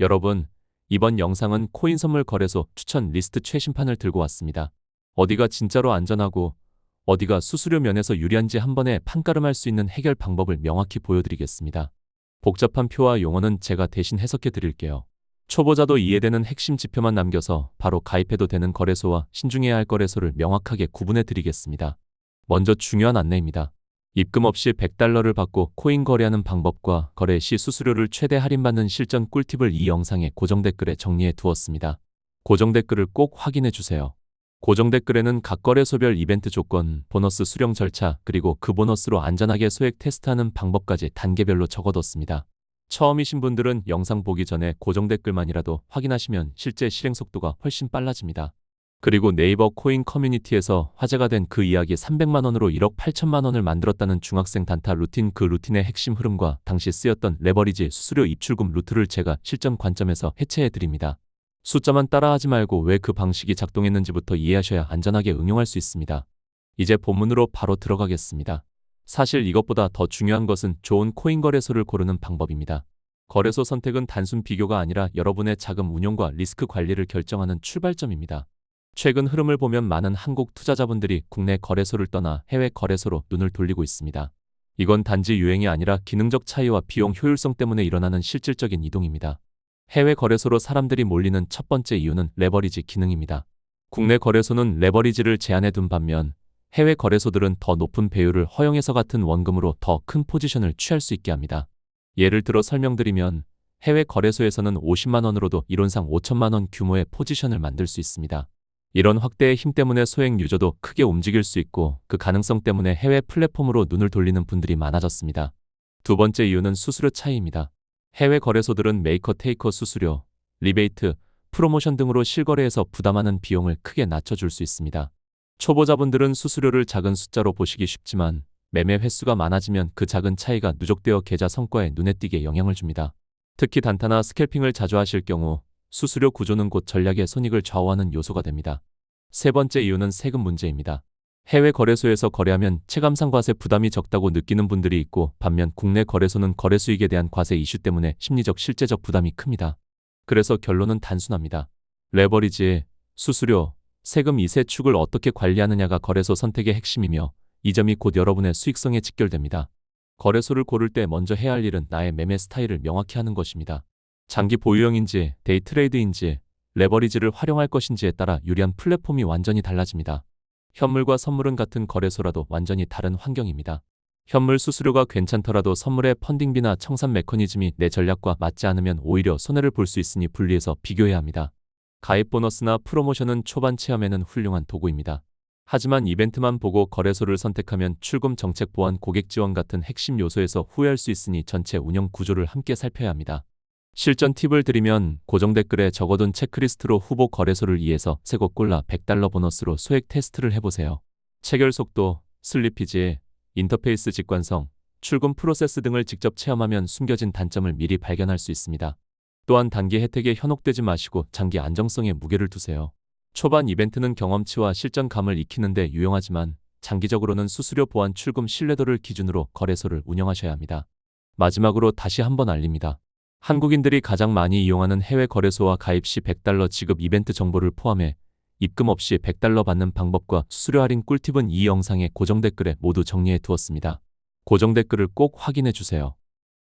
여러분, 이번 영상은 코인 선물 거래소 추천 리스트 최신판을 들고 왔습니다. 어디가 진짜로 안전하고 어디가 수수료 면에서 유리한지 한 번에 판가름할 수 있는 해결 방법을 명확히 보여드리겠습니다. 복잡한 표와 용어는 제가 대신 해석해 드릴게요. 초보자도 이해되는 핵심 지표만 남겨서 바로 가입해도 되는 거래소와 신중해야 할 거래소를 명확하게 구분해 드리겠습니다. 먼저 중요한 안내입니다. 입금 없이 100달러를 받고 코인 거래하는 방법과 거래 시 수수료를 최대 할인받는 실전 꿀팁을 이 영상에 고정 댓글에 정리해 두었습니다. 고정 댓글을 꼭 확인해 주세요. 고정 댓글에는 각 거래소별 이벤트 조건, 보너스 수령 절차, 그리고 그 보너스로 안전하게 소액 테스트하는 방법까지 단계별로 적어뒀습니다. 처음이신 분들은 영상 보기 전에 고정 댓글만이라도 확인하시면 실제 실행 속도가 훨씬 빨라집니다. 그리고 네이버 코인 커뮤니티에서 화제가 된 그 이야기 300만 원으로 1억 8천만 원을 만들었다는 중학생 단타 루틴 그 루틴의 핵심 흐름과 당시 쓰였던 레버리지 수수료 입출금 루트를 제가 실전 관점에서 해체해 드립니다. 숫자만 따라하지 말고 왜 그 방식이 작동했는지부터 이해하셔야 안전하게 응용할 수 있습니다. 이제 본문으로 바로 들어가겠습니다. 사실 이것보다 더 중요한 것은 좋은 코인 거래소를 고르는 방법입니다. 거래소 선택은 단순 비교가 아니라 여러분의 자금 운용과 리스크 관리를 결정하는 출발점입니다. 최근 흐름을 보면 많은 한국 투자자분들이 국내 거래소를 떠나 해외 거래소로 눈을 돌리고 있습니다. 이건 단지 유행이 아니라 기능적 차이와 비용 효율성 때문에 일어나는 실질적인 이동입니다. 해외 거래소로 사람들이 몰리는 첫 번째 이유는 레버리지 기능입니다. 국내 거래소는 레버리지를 제한해 둔 반면 해외 거래소들은 더 높은 배율을 허용해서 같은 원금으로 더 큰 포지션을 취할 수 있게 합니다. 예를 들어 설명드리면 해외 거래소에서는 50만 원으로도 이론상 5천만 원 규모의 포지션을 만들 수 있습니다. 이런 확대의 힘 때문에 소액 유저도 크게 움직일 수 있고 그 가능성 때문에 해외 플랫폼으로 눈을 돌리는 분들이 많아졌습니다. 두 번째 이유는 수수료 차이입니다. 해외 거래소들은 메이커 테이커 수수료, 리베이트, 프로모션 등으로 실거래에서 부담하는 비용을 크게 낮춰줄 수 있습니다. 초보자분들은 수수료를 작은 숫자로 보시기 쉽지만 매매 횟수가 많아지면 그 작은 차이가 누적되어 계좌 성과에 눈에 띄게 영향을 줍니다. 특히 단타나 스캘핑을 자주 하실 경우 수수료 구조는 곧 전략의 손익을 좌우하는 요소가 됩니다. 세 번째 이유는 세금 문제입니다. 해외 거래소에서 거래하면 체감상 과세 부담이 적다고 느끼는 분들이 있고 반면 국내 거래소는 거래 수익에 대한 과세 이슈 때문에 심리적 실제적 부담이 큽니다. 그래서 결론은 단순합니다. 레버리지, 수수료, 세금 이세 축을 어떻게 관리하느냐가 거래소 선택의 핵심이며 이 점이 곧 여러분의 수익성에 직결됩니다. 거래소를 고를 때 먼저 해야 할 일은 나의 매매 스타일을 명확히 하는 것입니다. 장기 보유형인지 데이 트레이드인지 레버리지를 활용할 것인지에 따라 유리한 플랫폼이 완전히 달라집니다. 현물과 선물은 같은 거래소라도 완전히 다른 환경입니다. 현물 수수료가 괜찮더라도 선물의 펀딩비나 청산 메커니즘이 내 전략과 맞지 않으면 오히려 손해를 볼 수 있으니 분리해서 비교해야 합니다. 가입 보너스나 프로모션은 초반 체험에는 훌륭한 도구입니다. 하지만 이벤트만 보고 거래소를 선택하면 출금 정책 보완 고객 지원 같은 핵심 요소에서 후회할 수 있으니 전체 운영 구조를 함께 살펴야 합니다. 실전 팁을 드리면 고정 댓글에 적어둔 체크리스트로 후보 거래소를 이해서 새 곳 골라 100달러 보너스로 소액 테스트를 해보세요. 체결 속도, 슬리피지, 인터페이스 직관성, 출금 프로세스 등을 직접 체험하면 숨겨진 단점을 미리 발견할 수 있습니다. 또한 단기 혜택에 현혹되지 마시고 장기 안정성에 무게를 두세요. 초반 이벤트는 경험치와 실전감을 익히는데 유용하지만 장기적으로는 수수료 보완 출금 신뢰도를 기준으로 거래소를 운영하셔야 합니다. 마지막으로 다시 한번 알립니다. 한국인들이 가장 많이 이용하는 해외 거래소와 가입 시 100달러 지급 이벤트 정보를 포함해 입금 없이 100달러 받는 방법과 수수료 할인 꿀팁은 이 영상의 고정 댓글에 모두 정리해 두었습니다. 고정 댓글을 꼭 확인해 주세요.